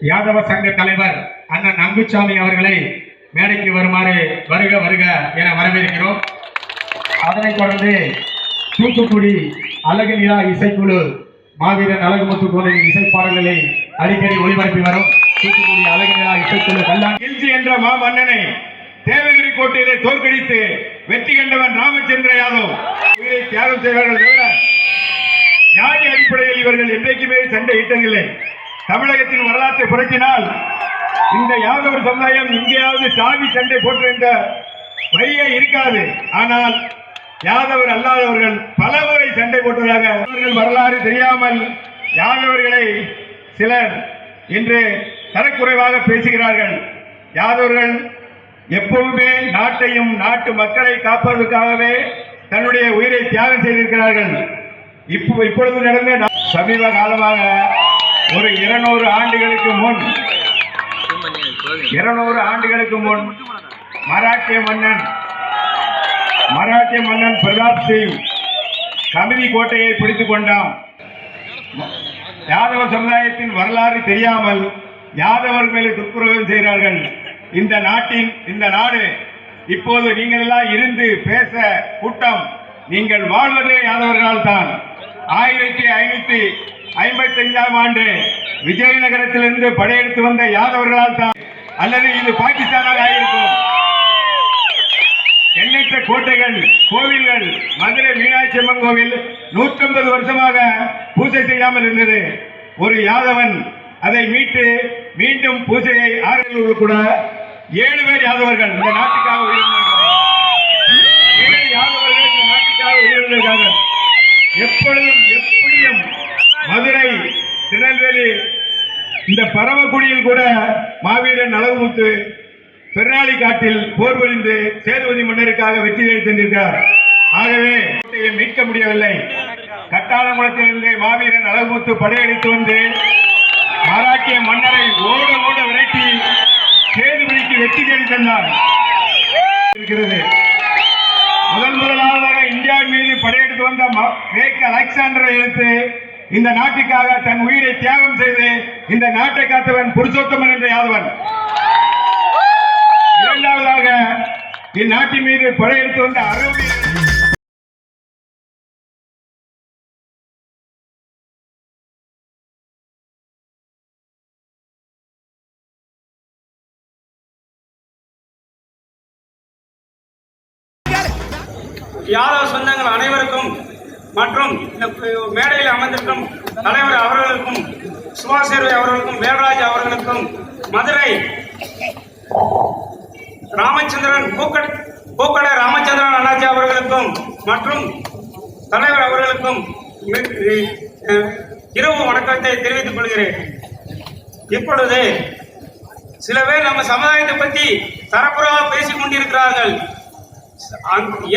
யாதவ சங்க தலைவர் அண்ணன் அங்குச்சாமி அவர்களை மேடைக்கு வருமாறு வருக வருக என வரவேற்கிறோம். அதனைத் தொடர்ந்து தூத்துக்குடி அழகு நிலா இசைக்குழு மாவீரன் அழகுமுத்து கோவிலின் இசைப்பாடல்களை அடிக்கடி ஒளிபரப்பி வரும். தூத்துக்குடி அழகு நிலா இசைக்குழு கல்லான் கில்ஜி என்ற மாமன்னனை தேவகிரி கோட்டையிலே தோற்கடித்து வெற்றி கண்டவன் ராமச்சந்திர யாதவ். உயிரை தியாகம் செய்வார்கள் தவிர ஜாதி அடிப்படையில் இவர்கள் என்றைக்குமே சண்டையிட்டதில்லை. தமிழகத்தின் வரலாற்றை புரட்டினால் இந்த யாதவர் சமுதாயம் எங்கேயாவது சாவி சண்டை போட்டிருந்த வழியே இருக்காது. ஆனால் யாதவர் அல்லாதவர்கள் பல முறை சண்டை போட்டதாக அவர்கள் வரலாறு தெரியாமல் யாதவர்களை சிலர் இன்று தரக்குறைவாக பேசுகிறார்கள். யாதவர்கள் எப்பவுமே நாட்டையும் நாட்டு மக்களை காப்பதற்காகவே தன்னுடைய உயிரை தியாகம் செய்திருக்கிறார்கள். இப்போ இப்பொழுது நடந்த சமீப காலமாக ஒரு இருநூறு ஆண்டுகளுக்கு முன் இருநூறு ஆண்டுகளுக்கு முன் மராட்டிய மன்னன் மராட்டிய மன்னன் பிரதாப் சிங் கமிதி கோட்டையை பிடித்துக் கொண்டான். யாதவ சமுதாயத்தின் வரலாறு தெரியாமல் யாதவர் மேலே துப்புரவம் செய்கிறார்கள். இந்த நாட்டின் இந்த நாடு இப்போது நீங்கள் எல்லாம் இருந்து பேச கூட்டம் நீங்கள் வாழ்வதே யாதவர்களால் தான் ஆயிரத்தி ஐநூத்தி ஐம்பத்தஞ்சாம் ஆண்டு விஜயநகரத்திலிருந்து படையெடுத்து வந்த யாதவர்களால் தான் அல்லது இது பாகிஸ்தானாக ஆயிருக்கும். எண்ணற்ற கோட்டைகள் கோவில்கள் மதுரை மீனாட்சி அம்மன் கோவில் 150 வருஷமாக பூஜை செய்யாமல் இருந்தது. ஒரு யாதவன் அதை மீட்டு மீண்டும் பூஜையை ஆரம்பிக்க கூட ஏழு பேர் யாதவர்கள் இந்த நாட்டுக்காக உயிரிழந்தார்கள். ஏழு யாதவர்கள் இந்த நாட்டுக்காக உயிரிழந்தார்கள் எப்பொழுதும் எப்படியும் மதுரை திருநெல்வேலி இந்த பரமக்குடியில் கூட மாவீரன் நலவுமுத்து பெருநாளி காட்டில் போர் புரிந்து சேதுபதி மன்னருக்காக வெற்றி தந்திருக்கிறார் ஆகவே கோட்டையை மீட்க முடியவில்லை. கட்டாளங்குளத்திலிருந்து மாவீரன் அழகுமுத்து படையெடுத்து வந்து மராட்டிய மன்னரை ஓட ஓட விரட்டி சேதுபதிக்கு வெற்றி தேடி தந்தார். இருக்கிறது. முதல் முதலாவதாக இந்தியா மீது படையெடுத்து வந்த ம- கிரேக்க அலெக்சாண்டரை எடுத்து இந்த நாட்டுக்காக தன் உயிரை தியாகம் செய்து இந்த நாட்டை காத்தவன் புருஷோத்தமன் என்ற யாதவன். இரண்டாவதாக இந்நாட்டின் மீது படையெடுத்து வந்த அறுபது யாரோ சொந்தங்கள் அனைவருக்கும் மற்றும் இந்த மேடை தலைவர் அவர்களுக்கும் சுபாசேர்வை அவர்களுக்கும் வேல்ராஜ் அவர்களுக்கும் மதுரை ராமச்சந்திரன் பூக்கட பூக்கட ராமச்சந்திரன் அண்ணாச்சி அவர்களுக்கும் மற்றும் தலைவர் அவர்களுக்கும் இரவு வணக்கத்தை தெரிவித்துக் கொள்கிறேன். இப்பொழுது சில பேர் நம்ம சமுதாயத்தை பற்றி தரப்புறமாக பேசிக் கொண்டிருக்கிறார்கள்.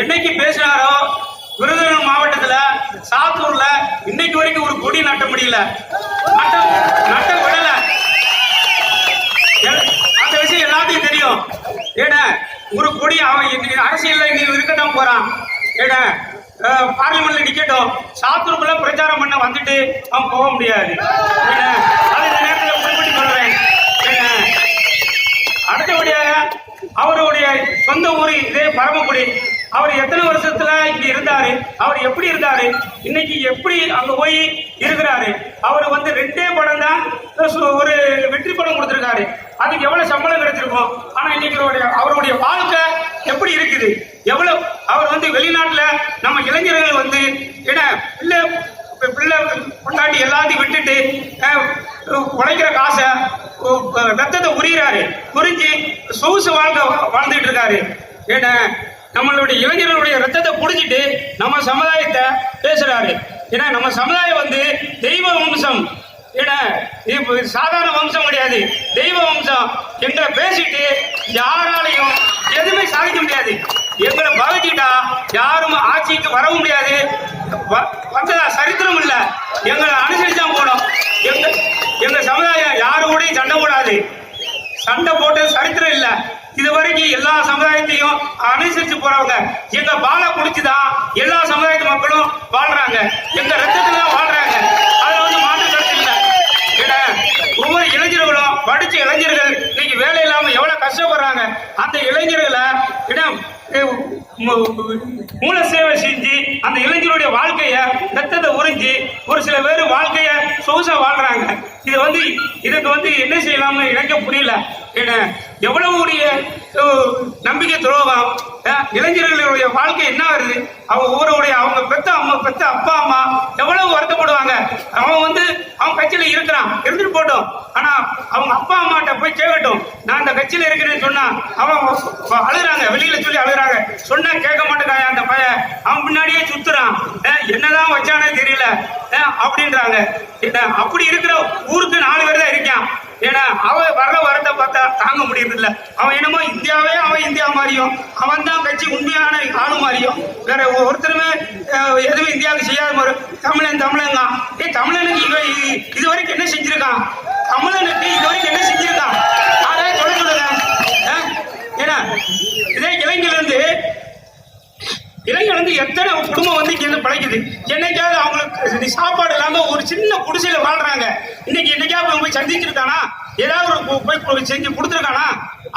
என்னைக்கு பேசினாரோ விருதுநகர் மாவட்டத்துல சாத்தூர்ல இன்னைக்கு வரைக்கும் ஒரு கொடி நட்ட முடியல. நட்ட நட்ட விடல. அந்த விஷயம் எல்லாத்தையும் தெரியும். ஏட ஒரு கொடி அவன் இன்னைக்கு அரசியல்ல இன்னைக்கு இருக்கட்டும் போறான். ஏட பார்லிமெண்ட்ல நிக்கட்டும். சாத்தூருக்குள்ள பிரச்சாரம் பண்ண வந்துட்டு அவன் போக முடியாது. அது இந்த நேரத்தில் குறிப்பிட்டு சொல்றேன் அடுத்தபடியாக அவருடைய சொந்த ஊர் இதே பரமக்குடி. அவர் எத்தனை வருஷத்துல இங்க இருந்தாரு? அவர் எப்படி இருந்தாரு? இன்னைக்கு எப்படி அங்க போய் இருக்கிறாரு? அவர் வந்து ரெண்டே படம் தான் ஒரு வெற்றி படம் கொடுத்திருக்காரு. அதுக்கு எவ்வளவு சம்பளம் கிடைச்சிருக்கும்? ஆனா இன்னைக்கு அவருடைய- அவருடைய வாழ்க்கை எப்படி இருக்குது? எவ்வளவு அவர் வந்து வெளிநாட்டுல நம்ம இளைஞர்கள் வந்து என்ன பிள்ளை பிள்ளை பொண்டாட்டி எல்லாத்தையும் விட்டுட்டு உழைக்கிற காசை ரத்தத்தை உரிகிறாரு உறிஞ்சி சொகுசு வாழ்க்கை வாழ்ந்துட்டு இருக்காரு. ஏன்னா நம்மளுடைய இளைஞர்களுடைய ரத்தத்தை புடிஞ்சிட்டு நம்ம சமுதாயத்தை பேசுறாரு. ஏன்னா நம்ம சமுதாயம் வந்து தெய்வ வம்சம். ஏன்னா சாதாரண வம்சம் கிடையாது. தெய்வ வம்சம் என்ற பேசிட்டு யாராலையும் எதுவுமே சாதிக்க முடியாது. எங்களை பகச்சிட்டா யாரும் ஆட்சிக்கு வரவும் முடியாது. வந்ததா? சரித்திரம் இல்ல. எங்களை அனுசரிச்சா போனோம் எங்க எங்க சமுதாயம் யாரு கூடயும் சண்டை போடாது. சண்டை போட்டு சரித்திரம் இல்ல. இது வரைக்கும் எல்லா சமுதாயத்தையும் அனுசரிச்சு போறவங்க எங்க பாலை குடிச்சுதான் எல்லா சமுதாயத்து மக்களும் வாழ்றாங்க எங்க ரத்தத்துல தான் வாழ்றாங்க அதுல வந்து மாற்று கருத்து இல்ல ஏன்னா, ஒவ்வொரு இளைஞர்களும் படிச்ச இளைஞர்கள் இன்னைக்கு வேலை இல்லாம எவ்வளவு கஷ்டப்படுறாங்க அந்த இளைஞர்களை இடம் அஹ், மு- மூல சேவை செஞ்சு அந்த இளைஞருடைய வாழ்க்கைய ரத்தத்தை உறிஞ்சி ஒரு சில பேர் வாழ்க்கைய சொகுசா வாழ்றாங்க. இது வந்து இதுக்கு வந்து என்ன செய்யலாம்னு எனக்கு புரியல. ஏன்னா எவ்வளவு உடைய நம்பிக்கை துரோகம். இளைஞர்களுடைய வாழ்க்கை என்ன வருது? அவங்க ஊருடைய அவங்க பெத்த அம்மா பெத்த அப்பா அம்மா எவ்வளவு வருத்தப்படுவாங்க? அவன் வந்து அவன் கட்சியில இருக்கிறான். இருந்துட்டு போட்டோம். ஆனா அவங்க அப்பா அம்மாட்ட போய் கேட்கட்டும். நான் அந்த கட்சியில இருக்கிறேன்னு சொன்னா அவன் அழுகுறாங்க. வெளியில சொல்லி அழுகுறாங்க. சொன்னா கேட்க மாட்டேங்க அந்த பையன். அவன் பின்னாடியே சுத்துறான். என்னதான் வச்சானே தெரியல. அப்படின்றாங்க. என்ன, அப்படி இருக்கிற ஊருக்கு நாலு பேர் தான் இருக்கான். ஏன்னா அவன் வர்ற வரத்தை பார்த்தா தாங்க முடியறதில்ல. அவன் என்னமோ இந்தியாவே அவன் இந்தியா மாதிரியும் அவன் தான் கட்சி உண்மையான ஆளு மாதிரியும் வேற ஒருத்தருமே எதுவும் இந்தியாவுக்கு செய்யாத மாதிரி தமிழன் தமிழங்க ஏ தமிழனுக்கு இவன் இது வரைக்கும் என்ன செஞ்சிருக்கான் தமிழனுக்கு இது வரைக்கும் என்ன செஞ்சிருக்கான் அதான் சொல்ல சொல்லுங்க. ஏன்னா இதே இளைஞர் இளைஞர் வந்து எத்தனை குடும்பம் வந்து இங்க இருந்து பிழைக்குது? என்னைக்காவது அவங்களுக்கு சாப்பாடு இல்லாம ஒரு சின்ன குடிசையில வாழ்றாங்க. இன்னைக்கு என்னைக்காவது அவங்க போய் சந்திச்சிருக்கானா? ஏதாவது ஒரு போய் செஞ்சு கொடுத்துருக்கானா?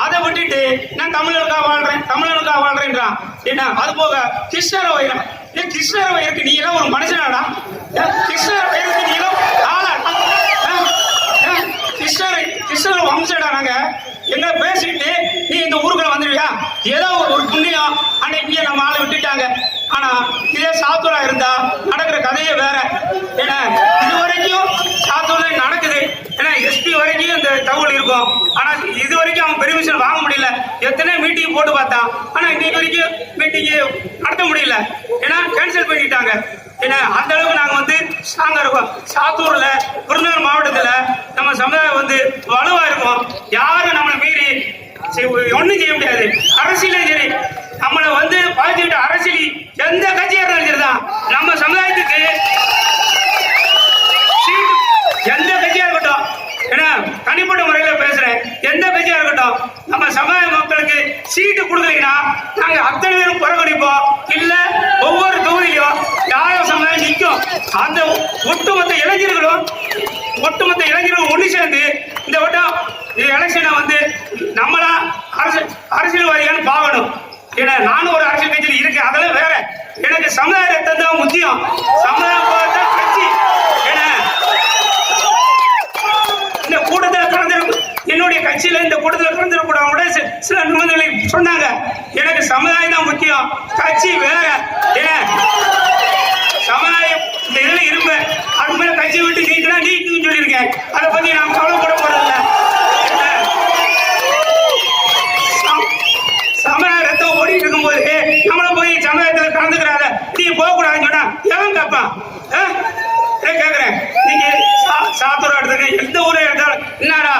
அதை விட்டுட்டு நான் தமிழனுக்காக வாழ்றேன் தமிழனுக்காக வாழ்றேன்றான் என்ன அது போக கிருஷ்ணர வயிறம் ஏன் கிருஷ்ணர வயிறுக்கு நீ எல்லாம் ஒரு மனுஷனாடா? ஏன் கிருஷ்ணர வயிறுக்கு நீ எல்லாம் ஆளாடா ஏன்? கிருஷ்ணர் கிருஷ்ணர் வம்சடா நாங்க. என்ன பேசிட்டு நீ இந்த ஊருக்குள்ள வந்துடுவியா ஏதோ ஒரு புண்ணியம் அன்னைக்கு நம்ம ஆளை விட்டுட்டாங்க. ஆனா இதே சாத்தூரா இருந்தா நடக்கிற கதையே வேற. ஏன்னா இது வரைக்கும் சாத்தூர்ல நடக்குது. ஏன்னா எஸ்பி வரைக்கும் இந்த தகவல் இருக்கும். ஆனா இது வரைக்கும் அவன் பெர்மிஷன் வாங்க முடியல. எத்தனை மீட்டிங் போட்டு பார்த்தான். ஆனா இன்னைக்கு வரைக்கும் மீட்டிங் நடத்த முடியல. ஏன்னா கேன்சல் பண்ணிட்டாங்க. ஏன்னா அந்த அளவுக்கு நாங்க வந்து ஸ்ட்ராங்கா இருக்கோம். சாத்தூர்ல விருதுநகர் மாவட்டத்துல நம்ம சமுதாயம் வந்து வலுவா இருக்கும். யாரும் நம்மளை ஒண்ணும் செய்ய முடியாது. அரசியலும் சரி நம்மளை வந்து பாதிச்சுக்கிட்ட அரசியல் எந்த கட்சியாக இருந்தாலும் சரிதான். நம்ம சமுதாயத்துக்கு சீட்டு எந்த கட்சியா இருக்கட்டும் ஏன்னா தனிப்பட்ட முறையில் பேசுறேன். எந்த கட்சியா இருக்கட்டும் நம்ம சமுதாய மக்களுக்கு சீட்டு கொடுக்கலைன்னா நாங்க அத்தனை பேரும் புறக்கணிப்போம். இல்ல ஒவ்வொரு தொகுதியிலும் யாரும் சமுதாயம் நிற்கும். அந்த ஒட்டுமொத்த இளைஞர்களும் ஒட்டுமொத்த இளைஞர்களும் ஒன்று சேர்ந்து இந்த வட்டம் எலெக்ஷனை வந்து நம்மளா அரசு அரசியல்வாதிகள் பார்க்கணும். ஏன்னா நானும் ஒரு அரசியல் கட்சியில் இருக்கேன். அதெல்லாம் வேற. எனக்கு சமுதாயத்தை தான் முக்கியம். சமுதாயம் பார்த்தா கட்சி. ஏன்னா இந்த கூட்டத்தில் கலந்து என்னுடைய கட்சியில இந்த கூட்டத்தில் கலந்துடக்கூடாது கூட சில நிபந்தனை சொன்னாங்க. எனக்கு சமுதாயம் தான் முக்கியம். கட்சி வேற. ஏன்னா சமுதாயம் இந்த இதுல இருப்பேன் அது மேல கட்சி விட்டு நீக்கலாம் நீக்குன்னு சொல்லியிருக்கேன் அதை பத்தி நாம் கவலைப்பட போறதில்ல சம்- ரத்தம் ஓடிட்டு இருக்கும்போது நம்மளை போய் சமுதாயத்தில் கலந்துக்கிறாங்க நீ போகக்கூடாதுன்னு சொன்னா எவன் கேட்பான் ஆ? ஏன் கேக்குறேன். நீங்க சா- சாத்தூர் எந்த ஊரே எடுத்தாலும் என்னடா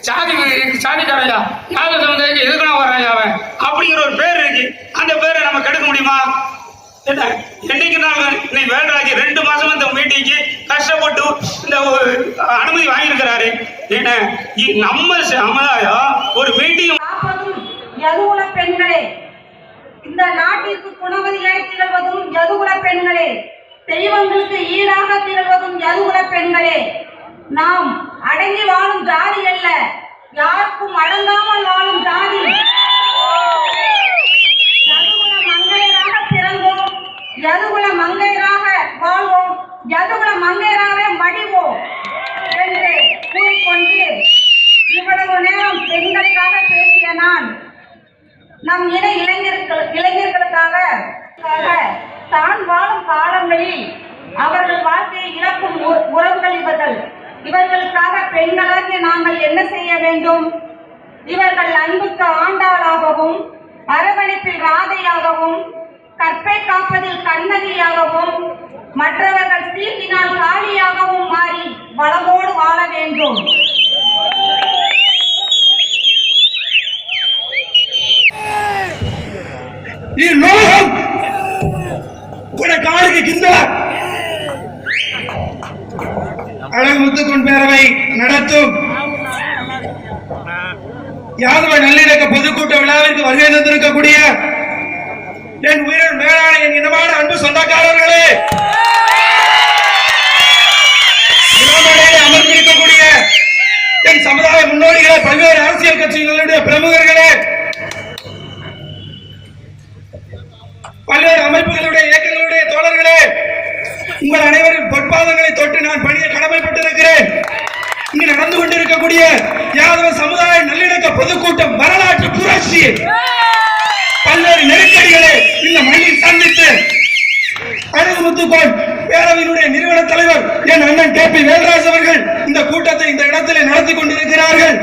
சாதி சாதிக்காரையா யாத சமுதாயத்துக்கு எதுக்குனா வர்றான் அவன்? அப்படிங்கிற ஒரு பேர் இருக்கு. அந்த பேரை நம்ம கெடுக்க முடியுமா? என்னைக்கு நாள் இன்னைக்கு வேல்ராஜ் ரெண்டு மாசம் இந்த மீட்டிங்க்கு கஷ்டப்பட்டு இந்த ஒரு அனுமதி வாங்கியிருக்கிறாரு. ஏன்னா நம்ம சமுதாயம் ஒரு மீட்டிங் காப்பதும் பெண்களே. இந்த நாட்டிற்கு குணவதியாய் திகழ்வதும் எதுகுல பெண்களே? தெய்வங்களுக்கு ஈடாக திகழ்வதும் எதுகுல பெண்களே. நாம் அடங்கி வாழும் ஜாதி அல்ல. யாருக்கும் அடங்காமல் வாழும் ஜாதி. யதுகுல மங்கையராக வாழ்வோம். யதுகுல மங்கையராகவே மடிவோம் என்று கூறிக்கொண்டு இவ்வளவு நேரம் பெண்களுக்காக பேசிய நான் நம் இன இளைஞர்கள் இளைஞர்களுக்காக தான் வாழும் காலங்களில் அவர்கள் வாழ்க்கையை இழக்கும் உ- உறவுகள் இவர்கள். இவர்களுக்காக பெண்களாகிய நாங்கள் என்ன செய்ய வேண்டும்? இவர்கள் அன்புக்கு ஆண்டாளாகவும் அரவணைப்பில் ராதையாகவும் கற்பை காப்பதில் கண்ணகியாகவும் மற்றவர்கள் சீட்டினால் காலியாகவும் மாறி வளமோடு வாழ வேண்டும். இலோகம் உனக்கு ஆளுக்கு பேரவை நடத்தும். யாதவ நல்லிணக்க பொதுக்கூட்ட விழாவிற்கு வருகை தந்திருக்கக்கூடிய என் உயிரின் மேலான என் இனமான அன்பு சொந்தக்காரர்களே. அமர்ந்திருக்கக்கூடிய என் சமுதாய முன்னோடிகளே பல்வேறு அரசியல் கட்சிகளுடைய பிரமுகர்களே. பல்வேறு அமைப்புகளுடைய இயக்கங்களுடைய தோழர்களே உங்கள் அனைவரின் பொற்பாதங்களை தொட்டு நான் பணிய கடமைப்பட்டிருக்கிறேன். இங்கு நடந்து கொண்டிருக்கக்கூடிய யாதவ சமுதாய நல்லிணக்க பொதுக்கூட்டம் வரலாற்று புரட்சி. பல்வேறு நெருக்கடிகளை இந்த மண்ணில் சந்தித்து அருகு முத்துக்கோள் பேரவையினுடைய நிறுவன தலைவர் என் அண்ணன் கே பி வேல்ராஜ் அவர்கள் இந்த கூட்டத்தை இந்த இடத்திலே நடத்தி கொண்டிருக்கிறார்கள்.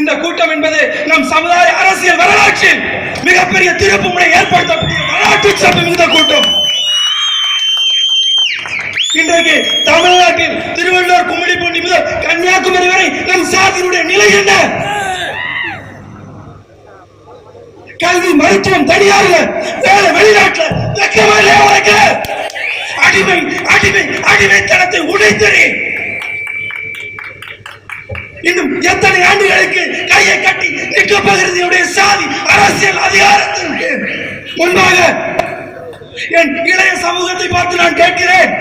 இந்த கூட்டம் என்பது நம் சமுதாய அரசியல் வரலாற்றில் மிகப்பெரிய திருப்பு முறை ஏற்படுத்தக்கூடிய வரலாற்று சிறப்பு இந்த கூட்டம். இன்றைக்கு தமிழ்நாட்டில் திருவள்ளூர் கும்மிடிப்பூண்டி முதல் கன்னியாகுமரி வரை நம் சாதியினுடைய நிலை என்ன? கல்வி மருத்துவம் தனியாக வேற வெளிநாட்டுல வெக்கமா இல்லையா உனக்கு அடிமை அடிமை அடிமைத்தனத்தை உடைத்தறி. இன்னும் எத்தனை ஆண்டுகளுக்கு கையை கட்டி நிற்க போகிறது சாதி அரசியல் அதிகாரத்திற்கு? முன்பாக என் இளைய சமூகத்தை பார்த்து நான் கேட்கிறேன்.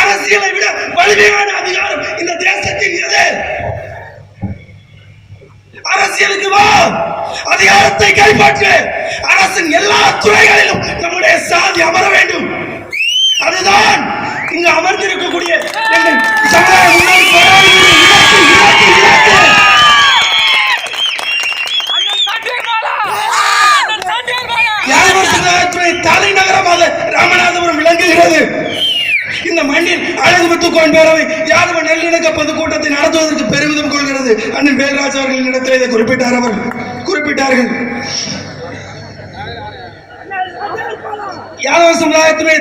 அரசியலை விட வலிமையான அதிகாரம் இந்த தேசத்தில் எது? அரசியலுக்கு வா. அதிகாரத்தை கைப்பற்று. அரசின் எல்லா துறைகளிலும் நம்முடைய சாதி அமர வேண்டும் அதுதான் இங்கு அமர்ந்திருக்கக்கூடிய எங்கள் சமுதாய முன்னோடி போராளிகளுடைய இலக்கு, இலக்கு, இலக்கு. யாதவர் சமுதாயத்துறை தலைநகரமாக ராமநாதபுரம் விளங்குகிறது இந்த மண்ணில் அழகுமுத்துக்கோன் பேரவை யாதவ நல்லிணக்க பொதுக்கூட்டத்தை நடத்துவதற்கு பெருமிதம் கொள்கிறது அண்ணன் வேல்ராஜ் அவர்களின் இடத்தில் இதை குறிப்பிட்டார் அவர் குறிப்பிட்டார்கள் யாதவ சமுதாயத்துடைய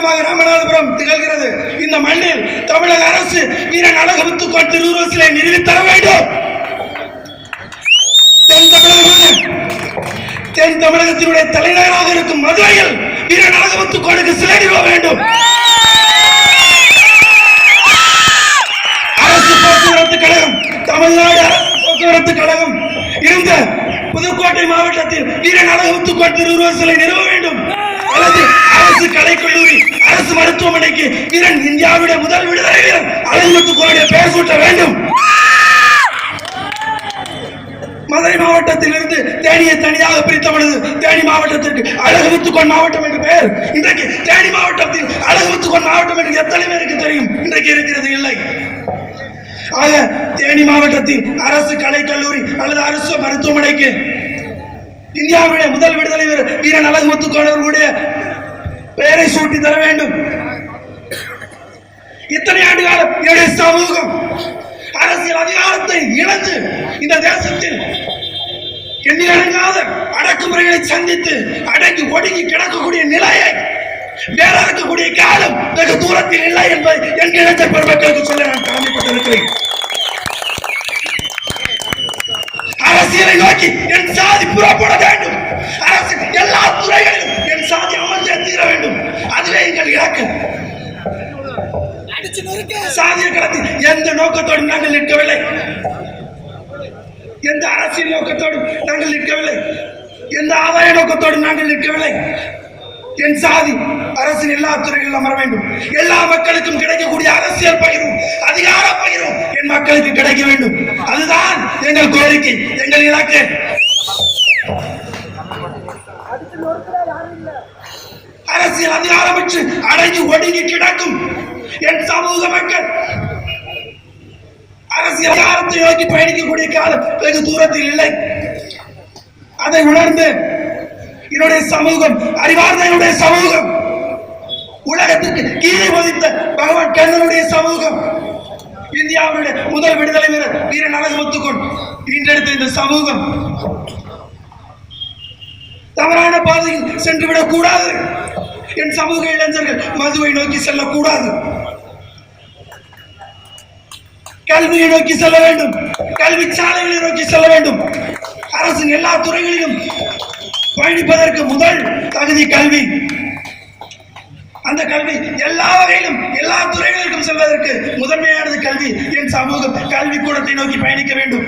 சின்னமாக ராமநாதபுரம் திகழ்கிறது. இந்த மண்ணில் தமிழக அரசு வீரன் அழகுமுத்துக்கோன் திருவுருவ சிலை நிறுவி தர வேண்டும். தென் தமிழகமாக தென் தமிழகத்தினுடைய தலைநகராக இருக்கும் மதுரையில் வீரன் அழகு அழகுமுத்துக்கோனுக்கு சிலை நிறுவ வேண்டும். அரசு போக்குவரத்து கழகம் தமிழ்நாடு அரசு போக்குவரத்து கழகம் இருந்த புதுக்கோட்டை மாவட்டத்தில் வீரன் அழகுமுத்துக்கோன் திருவுருவ சிலை நிறுவ வேண்டும். அல்லது அரசு கலைக்கல்லூரி அரசு மருத்துவமனைக்கு வீரன் இந்தியாவுடைய முதல் விடுதலை வீரன் அழகுமுத்துக்கோனுடைய பெயர் சூட்ட வேண்டும். மதுரை மாவட்டத்தில் இருந்து தேனியை தனியாக பிரித்தவனது தேனி மாவட்டத்திற்கு அழகுமுத்துக்கோன் மாவட்டம் என்று பெயர். இன்றைக்கு தேனி மாவட்டத்தில் அழகுமுத்துக்கோன் மாவட்டம் என்று எத்தனை பேருக்கு தெரியும்? இன்றைக்கு இருக்கிறது இல்லை. ஆக தேனி மாவட்டத்தில் அரசு கலைக்கல்லூரி அல்லது அரசு மருத்துவமனைக்கு இந்தியாவுடைய முதல் விடுதலை வீரர் வீரன் அழகு முத்துக்கோனவர்களுடைய பெயரை சூட்டி தர வேண்டும். இத்தனை ஆண்டு காலம் என்னுடைய சமூகம் அரசியல் அதிகாரத்தை இழந்து இந்த தேசத்தில் எண்ணிலடங்காத அடக்குமுறைகளை சந்தித்து அடங்கி ஒடுங்கி கிடக்கக்கூடிய நிலையை வேற இருக்கக்கூடிய காலம் வெகு தூரத்தில் இல்லை என்பதை என் இளைஞர் பெருமக்களுக்கு சொல்ல நான் கடமைப்பட்டிருக்கிறேன். சாதிய களத்தில் எந்த நோக்கத்தோடு நாங்கள் நிற்கவில்லை. எந்த அரசியல் நோக்கத்தோடு நாங்கள் நிற்கவில்லை. எந்த ஆதாய நோக்கத்தோடு நாங்கள் நிற்கவில்லை. என் சாதி அரசின் எல்லா துறைகளில் அமர வேண்டும். எல்லா மக்களுக்கும் கிடைக்கக்கூடிய அரசியல் பகிரும் அதிகார பகிரும் என் மக்களுக்கு கிடைக்க வேண்டும். அதுதான் எங்கள் கோரிக்கை எங்கள் இலக்கு. அரசியல் அதிகாரம் அடங்கி ஒடுங்கி கிடக்கும் என் சமூக மக்கள். அரசியலாரத்தை நோக்கி பயணிக்கக்கூடிய காலம் வெகு தூரத்தில் இல்லை. அதை உணர்ந்து என்னுடைய சமூகம் அறிவார்ந்த என்னுடைய சமூகம் உலகத்திற்கு கீழே மதித்த பகவான் கண்ணனுடைய சமூகம் இந்தியாவுடைய முதல் விடுதலை வீரர் வீரன் அழகு முத்துக்கொன். இன்றெடுத்த இந்த சமூகம் தவறான பாதையில் சென்று விடக் கூடாது என் சமூக இளைஞர்கள் மதுவை நோக்கி செல்லக்கூடாது. கல்வியை நோக்கி செல்ல வேண்டும். கல்வி சாலைகளை நோக்கி செல்ல வேண்டும். அரசின் எல்லா துறைகளிலும் பயணிப்பதற்கு முதல் தகுதி கல்வி. அந்த கல்வி எல்லா வகையிலும் எல்லா துறைகளுக்கும் செல்வதற்கு முதன்மையானது கல்வி. என் சமூகம் கல்வி கூடத்தை நோக்கி பயணிக்க வேண்டும்.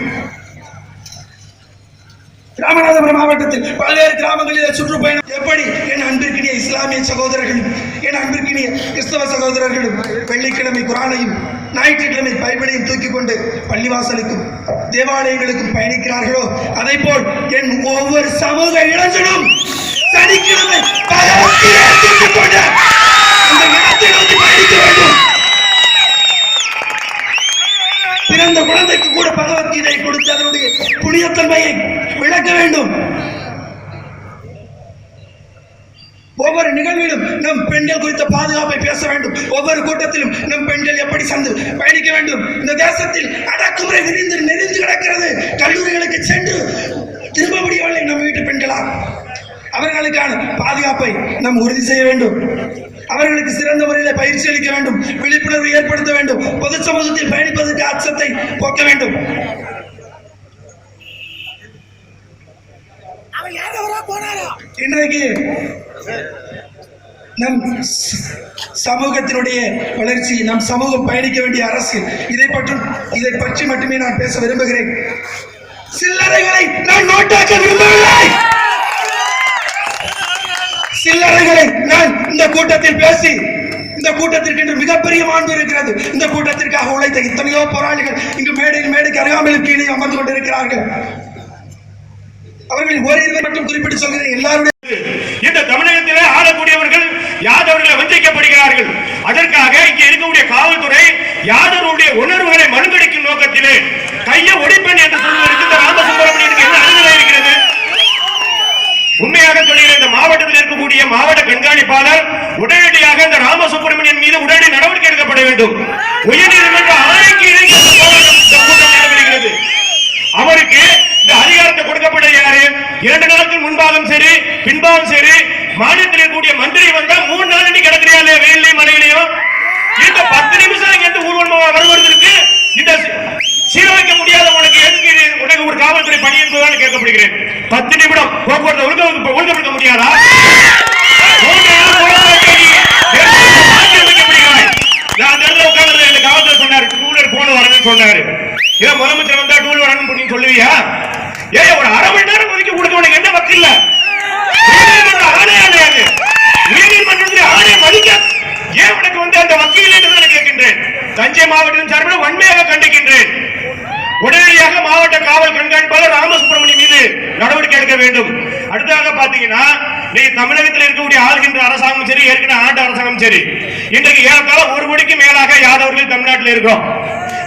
ராமநாதபுரம் மாவட்டத்தில் பல்வேறு கிராமங்களில் சுற்றுப்பயணம். எப்படி? என் அன்பிற்கினிய இஸ்லாமிய சகோதரர்களும் என் அன்பிற்கினிய கிறிஸ்தவ சகோதரர்களும் வெள்ளிக்கிழமை குரானையும் ஞாயிற்றுக்கிழமை பைபிளையும் தூக்கி கொண்டு பள்ளிவாசலுக்கும் தேவாலயங்களுக்கும் பயணிக்கிறார்களோ அதை போல் என் ஒவ்வொரு சமூக இளைஞனும் சனிக்கிழமை பயணிக்க வேண்டும். பிறந்த குழந்தைக்கு கூட பகவத்கீதை கொடுத்து அதனுடைய புனிதத்தன்மையை விளக்க வேண்டும். ஒவ்வொரு நிகழ்விலும் நம் பெண்கள் குறித்த பாதுகாப்பை பேச வேண்டும். ஒவ்வொரு கூட்டத்திலும் நம் பெண்கள் எப்படி சந்து பயணிக்க வேண்டும். இந்த தேசத்தில் அடக்குமுறை விரிந்து நெறிந்து கிடக்கிறது. கல்லூரிகளுக்கு சென்று திரும்ப முடியவில்லை நம் வீட்டு பெண்களால். அவர்களுக்கான பாதுகாப்பை நாம் உறுதி செய்ய வேண்டும். அவர்களுக்கு சிறந்த முறையில் பயிற்சி அளிக்க வேண்டும் விழிப்புணர்வு ஏற்படுத்த வேண்டும் பொது சமூகத்தில் பயணிப்பதற்கு அச்சத்தை போக்க வேண்டும். இன்றைக்கு நம் சமூகத்தினுடைய வளர்ச்சி நம் சமூகம் பயணிக்க வேண்டிய அரசியல் இதை பற்றி இதை பற்றி மட்டுமே நான் பேச விரும்புகிறேன். சில்லறைகளை நான் நோட்டாக்க விரும்பவில்லை! சில்லறைகளை நான் இந்த கூட்டத்தில் பேசி இந்த கூட்டத்திற்கு இன்று மிகப்பெரிய மாண்பு இருக்கிறது. இந்த கூட்டத்திற்காக உழைத்த எத்தனையோ போராளிகள் இங்கு மேடையில் மேடைக்கு அருகாமையில் கீழே அமர்ந்து கொண்டிருக்கிறார்கள். அவர்கள் ஓரிருவர் மட்டும் குறிப்பிட்டு சொல்கிறேன் எல்லாருடைய இந்த தமிழகத்திலே ஆளக்கூடியவர்கள் யாதவர்களை வஞ்சிக்கப்படுகிறார்கள். அதற்காக இங்கே இருக்கக்கூடிய காவல்துறை யாதவருடைய உணர்வுகளை மழுங்கடிக்கும் நோக்கத்திலே கையை ஒடிப்பெண் என்று சொல்வதற்கு இந்த ராமசுப்பிரமணியனுக்கு என்ன அணுகலை இருக்கிறது? உண்மையாக சொல்கிறேன் இந்த மாவட்டத்தில் இருக்கக்கூடிய மாவட்ட கண்காணிப்பாளர் உடனடியாக இந்த ராமசுப்பிரமணியன் மீது உடனடி நடவடிக்கை எடுக்கப்பட வேண்டும். உயர்நீதிமன்ற ஆணைக்கு இணங்கி கூட்டம் நடைபெறுகிறது. அவருக்கு இந்த அதிகாரத்தை கொடுக்கப்பட யாரு? இரண்டு நாளுக்கு முன்பாகவும் சரி பின்பாகவும் சரி மாநிலத்தில் இருக்கக்கூடிய மந்திரி வந்தா மூணு நாள் இன்னைக்கு கிடக்கிறியா இல்லையா? வெயிலையும் மழையிலையும்? இந்த பத்து நிமிஷம் இங்க இருந்து ஊர்வலமா வருவதற்கு இந்த சீரமைக்க முடியாத உனக்கு எதுக்கு உனக்கு ஒரு காவல்துறை பணி என்பதால் கேட்கப்படுகிறேன். பத்து நிமிடம் போக்குவரத்து ஒழுங்கு ஒழுங்குபடுத்த முடியாதா? காவல்துறை சொன்னாரு போன ஏன் முதலமைச்சர் வந்தா டூ வரணும் சொல்லுவியா? ஏய் ஒரு அரை மணி நேரம் ஒதுக்கி கொடுக்க உனக்கு என்ன வக்கு இல்ல? மதிக்க ஏன் உனக்கு வந்து அந்த கேட்கின்றேன்? தஞ்சை மாவட்டத்தின் சார்பில் வன்மையாக கண்டிக்கின்றேன். உடனடியாக மாவட்ட காவல் கண்காணிப்பாளர் ராமசுப்ரமணியம் மீது நடவடிக்கை எடுக்க வேண்டும். அடுத்ததாக பாத்தீங்கன்னா நீ தமிழகத்தில் இருக்கக்கூடிய ஆளுகின்ற அரசாங்கம் சரி ஏற்கனவே ஆண்டு அரசாங்கம் சரி இன்றைக்கு ஏறத்தாழ ஒரு கோடிக்கு மேலாக யாதவர்கள் தமிழ்நாட்டில் இருக்கிறோம்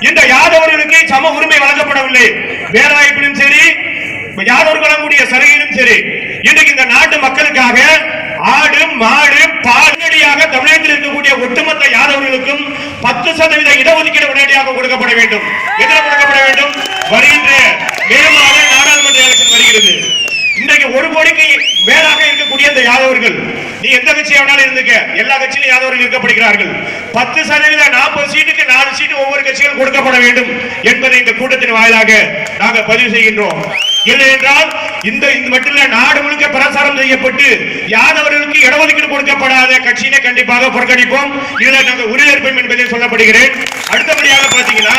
இந்த யாதவர்களுக்கு சம உரிமை வழங்கப்படவில்லை. வேலைவாய்ப்பிலும் சரி யாதவர் வழங்கக்கூடிய சலுகையிலும் சரி இன்றைக்கு இந்த நாட்டு மக்களுக்காக ஆடு மாடு பாலடியாக தமிழ் ஒட்டுமொத்த யாதவர்களுக்கும் பத்து சதவீத இடஒதுக்கீடு உடனடியாக கொடுக்கப்பட வேண்டும். எதிர கொடுக்கப்பட வேண்டும்? வருகின்ற மே மாத நாடாளுமன்ற எலெக்ஷன் வருகிறது. இன்றைக்கு ஒரு கோடிக்கு மேலாக இருக்கக்கூடிய இந்த யாதவர்கள் நீ எந்த கட்சியை வேணாலும் இருந்துக்க. எல்லா கட்சியிலும் யாதவர்கள் இருக்கப்படுகிறார்கள் பத்து சதவீத நாற்பது சீட்டுக்கு நாலு சீட்டு ஒவ்வொரு கட்சிகள் கொடுக்கப்பட வேண்டும் என்பதை இந்த கூட்டத்தின் வாயிலாக நாங்கள் பதிவு செய்கின்றோம். இல்லை என்றால் இந்த இது மட்டும் இல்ல, நாடு முழுக்க பிரசாரம் செய்யப்பட்டு யாதவர்களுக்கு இடஒதுக்கீடு கொடுக்கப்படாத கட்சியினை கண்டிப்பாக புறக்கணிப்போம். இதில் நாங்கள் உறுதியேற்போம் என்பதை சொல்லப்படுகிறேன். அடுத்தபடியாக பாத்தீங்கன்னா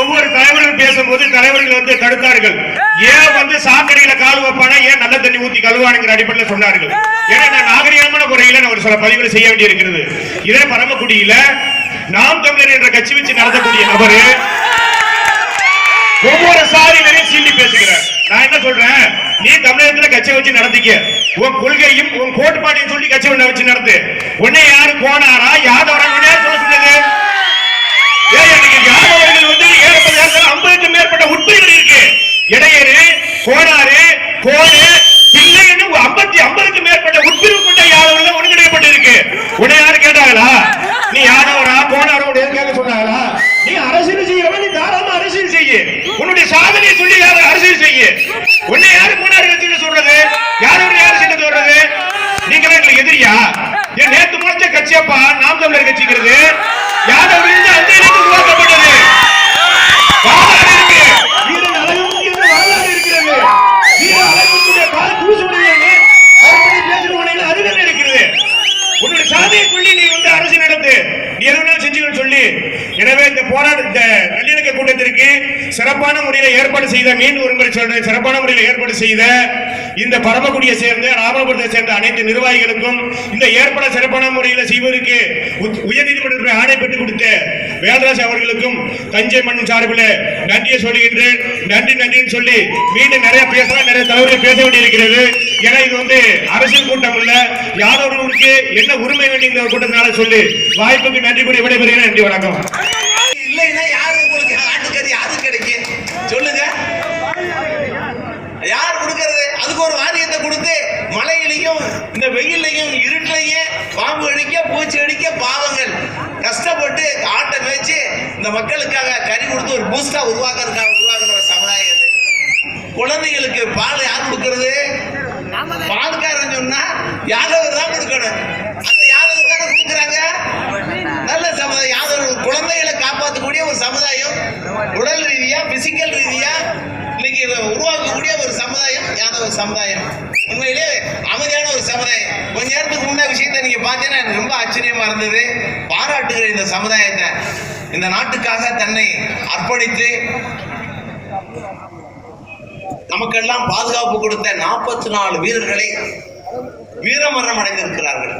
ஒவ்வொரு தலைவர்கள் பேசும்போது தலைவர்கள் வந்து தடுத்தார்கள். ஏன் வந்து சாக்கடையில கால் வைப்பானா? ஏன் நல்ல தண்ணி ஊத்தி கழுவானுங்கிற அடிப்படையில் சொன்னார்கள். ஏன்னா நான் நாகரிகமான முறையில நான் ஒரு சில பதிவுகளை செய்ய வேண்டியிருக்கிறது. இதே பரமக்குடியில நாம் தமிழர் என்ற கட்சி வச்சு நடத்தக்கூடிய நபரு ஒவ்வொரு சாதியிலையும் சீண்டி பேசுகிறார் நான் என்ன சொல்றேன்? நீ தமிழகத்துல கட்சி வச்சு நடத்திக்க. உன் கொள்கையும் உன் கோட்பாட்டையும் சொல்லி கட்சி ஒண்ண வச்சு நடத்து. உன்னை யாரு போனாரா யாதவரா உன்னை யார் சொல்ல சொன்னது? ஏய், யாதவர்கள் வந்து ஏறப்பட்ட ஐம்பதுக்கு மேற்பட்ட உட்பிரிவுகள் இருக்கு. இடையரு கோனாரு கோடு பிள்ளைன்னு ஐம்பத்தி ஐம்பதுக்கு மேற்பட்ட உட்பிரிவு கொண்ட யாதவர்கள் ஒருங்கிணைக்கப்பட்டு இருக்கு உன்னை யாரு கேட்டாங்களா? நீ யாதவரா கோனாரா உடைய கேட்க சொன்னாங்களா நீ அரசியல் செய்யறவன் நீ தாராளமா அரசியல் செய்ய உன்னுடைய சாதனையை சொல்லி யாரும் அரசியல் செய்ய? உன்னை யாரு மூணாறு கட்சின்னு சொல்றது? யாரோட யாரு சின்ன சொல்றது? நீங்களே எங்களுக்கு எதிரியா? என் நேத்து முடிச்ச கட்சியப்பா நாம் தமிழர் கட்சிங்கிறது? யாதவர்கள் அந்த உருவாக்கப்பட்டது? இருக்கிறது. உன்னுடைய சாதியை சொல்லி நீ வந்து அரசு நடத்து. நீ எதுவும் செஞ்சுக்கணும் சொல்லி. எனவே இந்த போராட்ட நல்லிணக்க கூட்டத்திற்கு சிறப்பான முறையில் ஏற்பாடு செய்த மீண்டும் ஒரு முறை சொல்றேன். சிறப்பான முறையில் ஏற்பாடு செய்த இந்த பரமக்குடியை சேர்ந்த ராமபுரத்தை சேர்ந்த அனைத்து நிர்வாகிகளுக்கும் இந்த ஏற்பாடு சிறப்பான முறையில் செய்வதற்கு உயர்நீதிமன்ற ஆணை பெற்றுக் கொடுத்த வேல்ராஜ் அவர்களுக்கும் தஞ்சை மண்ணின் சார்பில் நன்றியை சொல்லுகின்றேன். நன்றி நன்றின்னு சொல்லி மீண்டும் நிறைய பேசலாம் நிறைய தலைவர்கள் பேச வேண்டியிருக்கிறது. ஏன்னா இது வந்து அரசியல் கூட்டம் இல்ல. யாரொருவருக்கு என்ன உரிமை வேண்டிய கூட்டத்தினால சொல்லி வாய்ப்புக்கு நன்றி கூறி விடைபெறுகிறேன். நன்றி வணக்கம். இல்லைன்னா யார் உங்களுக்கு ஆட்டுக்கறி யாரு கிடைக்கும் சொல்லுங்க யார் கொடுக்கறது அதுக்கு ஒரு வாரியத்தை கொடுத்து மழையிலையும் இந்த வெயில்லையும் இருட்டிலையும் பாம்பு அடிக்க பூச்சி அடிக்க பாவங்கள். கஷ்டப்பட்டு ஆட்டை மேய்ச்சி இந்த மக்களுக்காக கறி கொடுத்து ஒரு பூஸ்டா உருவாக்குறதுக்காக உருவாக்குற சமுதாயம் குழந்தைகளுக்கு பால் யார் கொடுக்கறது? பால்காரன் சொன்னா யாதவர் தான் கொடுக்கணும். அந்த யாதவர் தானே கொடுக்குறாங்க? நல்ல சமுதாயம். யாதவர் குழந்தைகளை காப்பாற்றக்கூடிய ஒரு சமுதாயம். உடல் ரீதியா பிசிக்கல் ரீதியா உருவாக்கக்கூடிய ஒரு சமுதாயம் யாதவ சமுதாயம். உண்மையிலே அமைதியான ஒரு சமுதாயம். கொஞ்ச நேரத்துக்கு முன்ன விஷயத்தை நீங்க பார்த்தீங்கன்னா எனக்கு ரொம்ப ஆச்சரியமா இருந்தது. பாராட்டுகிற இந்த சமுதாயத்தை. இந்த நாட்டுக்காக தன்னை அர்ப்பணித்து நமக்கெல்லாம் பாதுகாப்பு கொடுத்த நாற்பத்தி நாலு வீரர்களை வீரமரணம் அடைந்திருக்கிறார்கள்.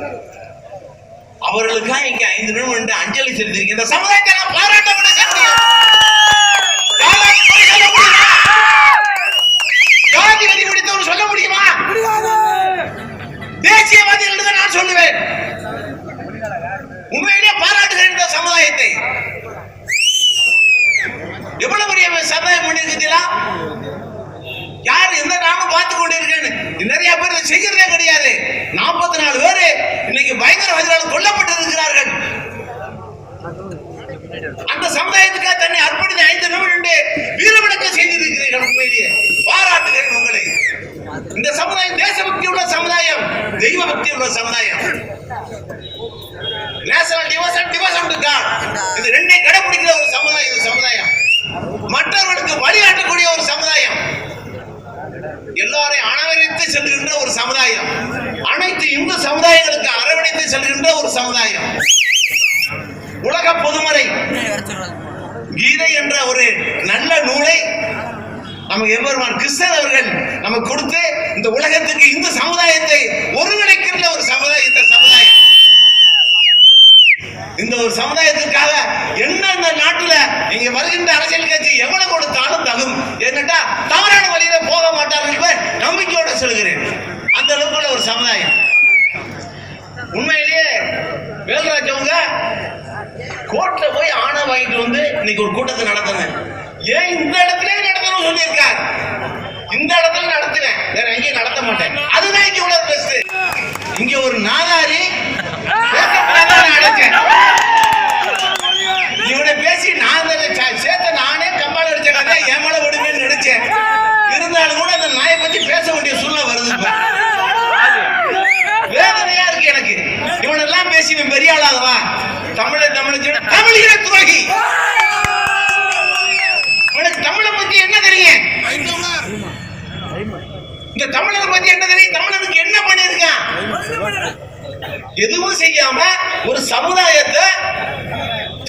அவர்களுக்காக இங்க ஐந்து நிமிடம் என்று அஞ்சலி செலுத்திருக்க இந்த சமுதாயத்தை நான் பாராட்ட முடியும் யாராவது பொய் சொல்ல முடியுமா ஜாதி வெறி பிடித்தவர் சொல்ல முடியுமா? என்று தான் நான் சொல்லுவேன். உண்மையிலேயே பாராட்டுகிறேன் இந்த சமுதாயத்தை. எவ்வளவு பெரிய சமுதாயம் பண்ணிருக்கீங்களா யார் எந்த நாம பார்த்து கொண்டிருக்கேன்னு? நிறைய பேர் செய்யறதே கிடையாது. நாற்பத்தி நாலு பேரு இன்னைக்கு பயங்கரவாதிகளால் கொல்லப்பட்டு இருக்கிறார்கள் அந்த சமுதாயத்துக்காக தன்னை அர்ப்பணித்து ஐந்து நிமிடம் வீரவணக்கம் செய்திருக்கிறீர்கள் உண்மையிலேயே. பாராட்டுகிறேன் உங்களை. இந்த சமுதாயம் தேசபக்தி உள்ள சமுதாயம் தெய்வ பக்தி உள்ள சமுதாயம். National divorce and and God. இது ரெண்டையும் கடைபிடிக்கிற ஒரு சமுதாயம் இந்த சமுதாயம். மற்றவர்களுக்கு வழிகாட்டக்கூடிய ஒரு சமுதாயம். எல்லாரையும் அணவரித்து செல்கின்ற ஒரு சமுதாயம். அனைத்து இந்து சமுதாயங்களுக்கு அரவணைத்து செல்கின்ற ஒரு சமுதாயம். உலக பொதுமறை. கீதை என்ற ஒரு நல்ல நூலை நமக்கு எம்பெருமான் கிருஷ்ணன் அவர்கள் நமக்கு கொடுத்து இந்த உலகத்துக்கு இந்த சமுதாயத்தை ஒருங்கிணைக்கின்ற ஒரு சமுதாய இந்த சமுதாயம் இந்த ஒரு சமுதாயத்திற்காக என்ன இந்த நாட்டுல நீங்க வருகின்ற அரசியல் கட்சி எவ்வளவு கொடுத்தாலும் தகும்? ஏன்னட்டா தவறான வழியில போக மாட்டார்கள் நம்பிக்கையோட சொல்கிறேன். அந்த அளவுக்குள்ள ஒரு சமுதாயம் உண்மையிலேயே வேல்ராஜ் அவங்க கோர்ட்ல போய் ஆணை வாங்கிட்டு வந்து இன்னைக்கு ஒரு கூட்டத்தை நடத்தினேன் ஏன் இந்த இடத்துல நடத்தணும் சொல்லியிருக்கார் இந்த இடத்துல நடத்துவேன் வேற எங்கேயும் நடத்த மாட்டேன். அதுதான் இங்க உள்ள பெஸ்ட் இங்க ஒரு நாதாரி அடைச்சேன். இவனை பேசி நான் சேர்த்த நானே கம்பால் அடிச்சேன் ஏமால விடுவேன்னு நினைச்சேன். இருந்தாலும் கூட அந்த நாயை பத்தி பேச வேண்டிய சூழ்நிலை வருது இப்ப வேதனையா இருக்கு எனக்கு இவனெல்லாம் பேசி இவன் பெரிய ஆளாதவா தமிழ தமிழை தமிழீழ துரோகி. உனக்கு தமிழை பத்தி என்ன தெரியும்? இந்த தமிழரை பத்தி என்ன தெரியும்? தமிழனுக்கு என்ன பண்ணிருக்கான் எதுவும் செய்யாம ஒரு சமுதாயத்தை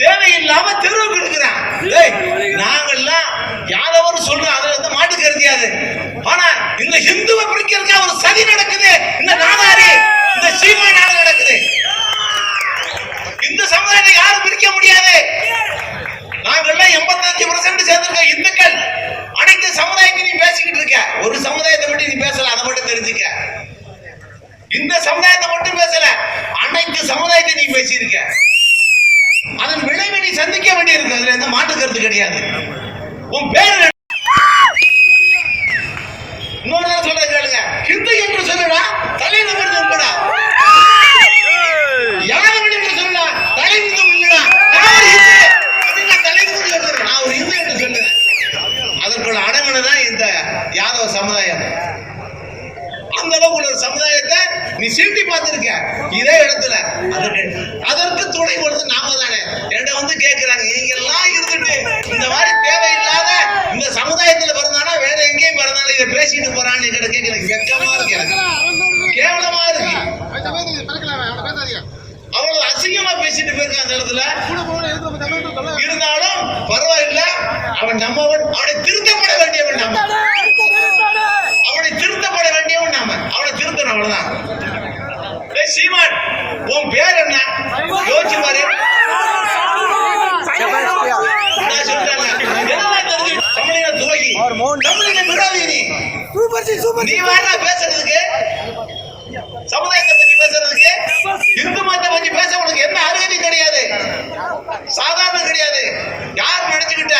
தேவையில்லாம தெருவுக்கு எடுக்கிறான் டேய், நாங்கெல்லாம் யாதவர் சொல்றோம் அதுல வந்து மாட்டு கருதியாது ஆனா இந்த ஹிந்துவை பிடிக்கிறதுக்கா ஒரு சதி நடக்குது. இந்த நாதாரி இந்த சீமா நாடு நடக்குது. இந்த யாரும் பிரிக்க முடியாது. நாங்கெல்லாம் எண்பத்தஞ்சு பர்சன்ட் சேர்ந்திருக்க இந்துக்கள். அனைத்து சமுதாயத்தையும் நீ பேசிக்கிட்டு இருக்க. ஒரு சமுதாயத்தை மட்டும் நீ பேசல அதை மட்டும் தெரிஞ்சுக்க. இந்த சமுதாயத்தை மட்டும் பேசல அனைத்து சமுதாயத்தை நீ பேசியிருக்க. அதன் விளைவை நீ சந்திக்க வேண்டியிருக்கு அதுல எந்த மாற்று கருத்து கிடையாது. உன் பேர் என்ன? இன்னொரு தடவை சொல்றதை கேளுங்க ஹிந்து என்று சொல்லுடா தலைநகர் என்படா யாதவன் என்று சொல்லா தலைநிதம் இல்லடா நான் ஒரு ஹிந்து அப்படின்னா தலைநிதம் சொல்றேன் நான் ஒரு ஹிந்து என்று சொல்லுறேன் அதற்குள்ள அடங்குனதான் இந்த யாதவ சமுதாயம் அந்த அளவுக்கு ஒரு சமுதாயத்தை நீ சீட்டி பார்த்துருக்க. இதே இடத்துல. அதற்கு துணை கொடுத்து நாம தானே. என்கிட்ட வந்து கேட்கிறாங்க நீங்க எல்லாம் இருந்துட்டு இந்த மாதிரி தேவையில்லாத இந்த சமுதாயத்துல பிறந்தானா வேற எங்கேயும் பிறந்தாலும் இதை பேசிட்டு போறான்னு என்கிட்ட கேட்கல வெக்கமா இருக்கு எனக்கு. கேவலமா இருக்கு. அவ்வளவு அசிங்கமா பேசிட்டு போயிருக்கான் அந்த இடத்துல. இருந்தாலும் பரவாயில்ல. அவன் நம்மவன். அவனை திருத்தப்பட வேண்டியவன் நம்ம அவனை திருத்தப்பட வேண்டியவன் நாம அவனை திருத்தணும் அவ்வளவுதான். சீமான் உன் பேர் என்ன? யோசிச்சு பாரு நீ. நீ வேற பேசுறதுக்கு. சமுதாயத்தை பத்தி பேசுறதுக்கு. இந்து மதத்தை பத்தி பேச உனக்கு என்ன அருகதை கிடையாது? சாதாரண கிடையாது. யார் நினைச்சுக்கிட்ட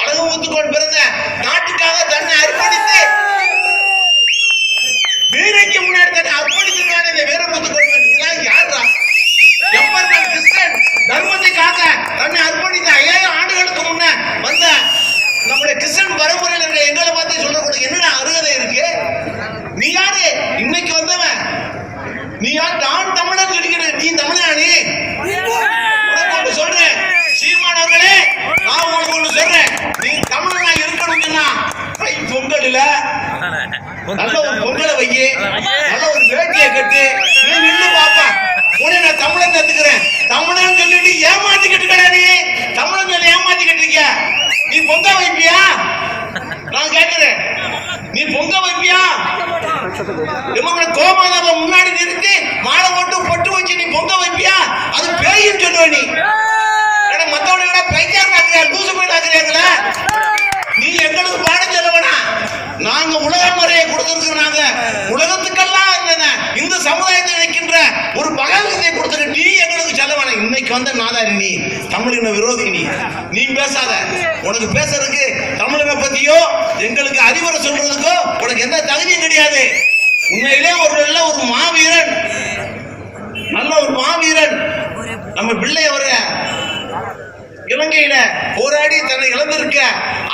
அழகு முத்துக்கோன் பிறந்த நாட்டுக்காக தன்னை அர்ப்பணித்து வீரைக்கு முன்னாடி தன்னை அர்ப்பணிச்சிருக்கான இந்த வீர முத்துக்கோன் இதெல்லாம் யாரா எப்ப கிறிஸ்டன் தர்மத்துக்காக தன்னை அர்ப்பணித்த ஐயாயிரம் ஆண்டுகளுக்கு முன்ன வந்த நம்முடைய கிறிஸ்டன் பரம்பரையில் இருக்க எங்களை பார்த்து சொல்லக்கூடிய என்ன அருகதை இருக்கு நீ யாரு இன்னைக்கு வந்தவன் நீ யார் நான் தமிழன் சொல்லிக்கிட்டு நீ தமிழா நீ உனக்கு ஒண்ணு சொல்றேன் சீமான் அவர்களே நான் உங்களுக்கு ஒண்ணு சொல்றேன் நீ தமிழனா இருக்கணும்னா தை பொங்கல்ல நல்ல ஒரு பொங்கலை வையி நல்ல ஒரு வேட்டியை கட்டு நீ நின்னு பாப்பா உடனே நான் தமிழன் கத்துக்கிறேன் தமிழன் சொல்லிட்டு ஏமாத்திக்கிட்டு இருக்கடா நீ தமிழன் சொல்லி ஏமாத்திக்கிட்டு இருக்க நீ பொங்க வைப்பியா நான் கேட்கிறேன் நீ பொங்க வைப்பியா இவங்களை கோமாதாவை முன்னாடி நிறுத்தி மாலை போட்டு பொட்டு வச்சு நீ பொங்க வைப்பியா அது பேயின்னு சொல்லுவ நீ ஏன்னா மத்தவங்க பைக்காரனாக்குறியா லூசு போயிட்டாக்குறியாங்களா நீ எங்களுக்கு பாடம் சொல்லவனா? நாங்க உலக முறையை கொடுத்துருக்கோம் நாங்க. உலகத்துக்கெல்லாம் இருந்தன. இந்த சமுதாயத்தில் நினைக்கின்ற ஒரு பகவத்தை கொடுத்துரு. நீ எங்களுக்கு சொல்ல இன்னைக்கு வந்த நாதாரி நீ தமிழின விரோதி நீ. நீ பேசாத. உனக்கு பேசுறதுக்கு தமிழனை பத்தியோ எங்களுக்கு அறிவுரை சொல்றதுக்கோ உனக்கு எந்த தகுதியும் கிடையாது. உண்மையிலே ஒரு நல்ல ஒரு மாவீரன். நல்ல ஒரு மாவீரன். நம்ம பிள்ளை அவரை. இலங்கையில போராடி தன்னை இழந்திருக்க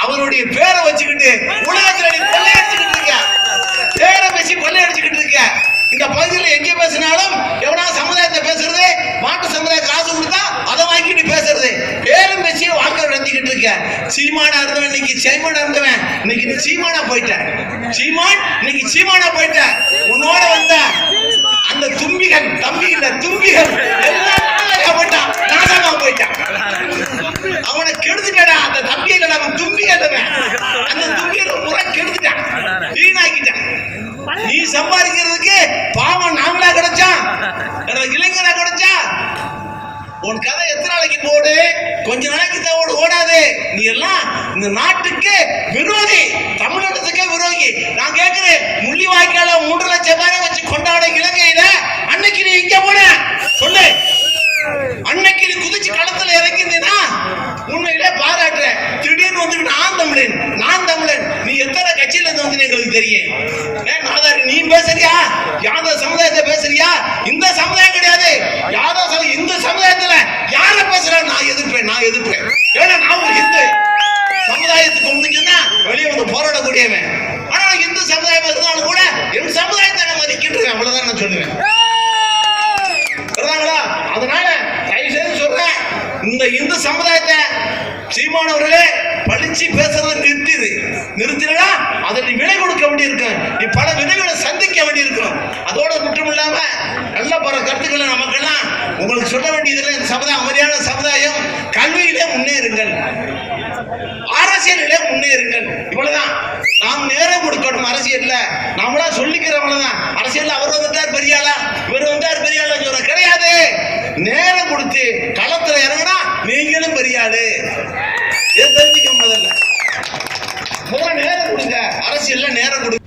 அவருடைய பேரை வச்சுக்கிட்டு உலகத்தில் கொள்ளையடிச்சுக்கிட்டு இருக்க. பேரை பேசி கொள்ளையடிச்சுக்கிட்டு இருக்க. இந்த பகுதியில் எங்கே பேசினாலும் எவனா சமுதாயத்தை பேசுறது மாட்டு சமுதாயம் காசு கொடுத்தா அதை வாங்கிட்டு பேசுறது. பேரும் பேசி வாழ்க்கை நடத்திக்கிட்டு இருக்க. சீமானா இருந்தவன் இன்னைக்கு சைமானா இருந்தவன். இன்னைக்கு நீ சீமானா போயிட்ட. சீமான் இன்னைக்கு சீமானா போயிட்ட. உன்னோட வந்த அந்த தும்பிகள் தம்பி இல்ல தும்பிகள் எல்லாம் நாசமா போயிட்டான் நாசமா போயிட்டான் அவனை கெடுத்துட்டா அந்த தம்பியில அவன் தும்பி அல்லவன் அந்த தும்பியில முறை கெடுத்துட்டான் வீணாக்கிட்டான் நீ சம்பாதிக்கிறதுக்கு பாவம் நாமளா கிடைச்சான் எனக்கு இளைஞரா கிடைச்சா உன் கதை எத்தனை நாளைக்கு போடு கொஞ்ச நாளைக்கு தான் ஓடு ஓடாது நீ எல்லாம் இந்த நாட்டுக்கு விரோதி தமிழகத்துக்கே விரோதி நான் கேட்கிறேன் முள்ளிவாய்க்கால மூன்று லட்சம் பேரை வச்சு கொண்டாட இலங்கையில அன்னைக்கு நீ இங்க போன சொல்லு அன்னைக்கு நீ குதிச்சு களத்துல இறங்கிருந்தீனா உண்மையிலே பாராட்டுறேன் திடீர்னு வந்துட்டு நான் தமிழன் நான் தமிழன் நீ எத்தனை கட்சியில இருந்து வந்து எங்களுக்கு தெரியும் ஏன் நாதாரி நீ பேசுறியா யாதவ சமுதாயத்தை பேசுறியா இந்த சமுதாயம் கிடையாது யாதவ சமு- இந்த சமுதாயத்துல யார பேசுறா நான் எதிர்ப்பேன் நான் எதிர்ப்பேன் ஏன்னா நான் ஒரு இந்து சமுதாயத்துக்கு ஒண்ணுங்கன்னா வெளியே வந்து போராடக்கூடியவன் ஆனா இந்து சமுதாயம் இருந்தாலும் கூட என் சமுதாயத்தை நான் மதிக்கின்றேன் அவ்வளவுதான் நான் சொல்லுவேன் புரியுதாங்களா? அதனால தயவு செய்து சொல்றேன் இந்த இந்து சமுதாயத்தை சீமானவர்களே பழிச்சு பேசுறதை நிறுத்திது நிறுத்தினா அதை நீ விலை கொடுக்க வேண்டியிருக்கும் நீ பல வினைகளை சந்திக்க வேண்டியிருக்கும் அதோட மட்டும் இல்லாம நல்ல பல கருத்துக்களை நமக்கெல்லாம் உங்களுக்கு சொல்ல வேண்டியதில்லை. இந்த சமுதாயம் அமைதியான சமுதாயம் கல்வியிலே முன்னேறுங்கள். அரசியலிலே முன்னேறுங்கள். இவ்வளவுதான். நாம் நேரம் கொடுக்கணும் அரசியல்ல. நாமளா சொல்லிக்கிறவங்களதான் அரசியல்ல அவர் வந்தார் பெரியாளா? இவர் வந்தார் பெரியாளா சொல்ற கிடையாது. நேரம் கொடுத்து களத்துல இறங்கினா நீங்களும் பெரிய ஆளு தெரிஞ்சுக்க முதல்ல முதல்ல நேரம் கொடுங்க. அரசியல்ல நேரம் கொடுங்க.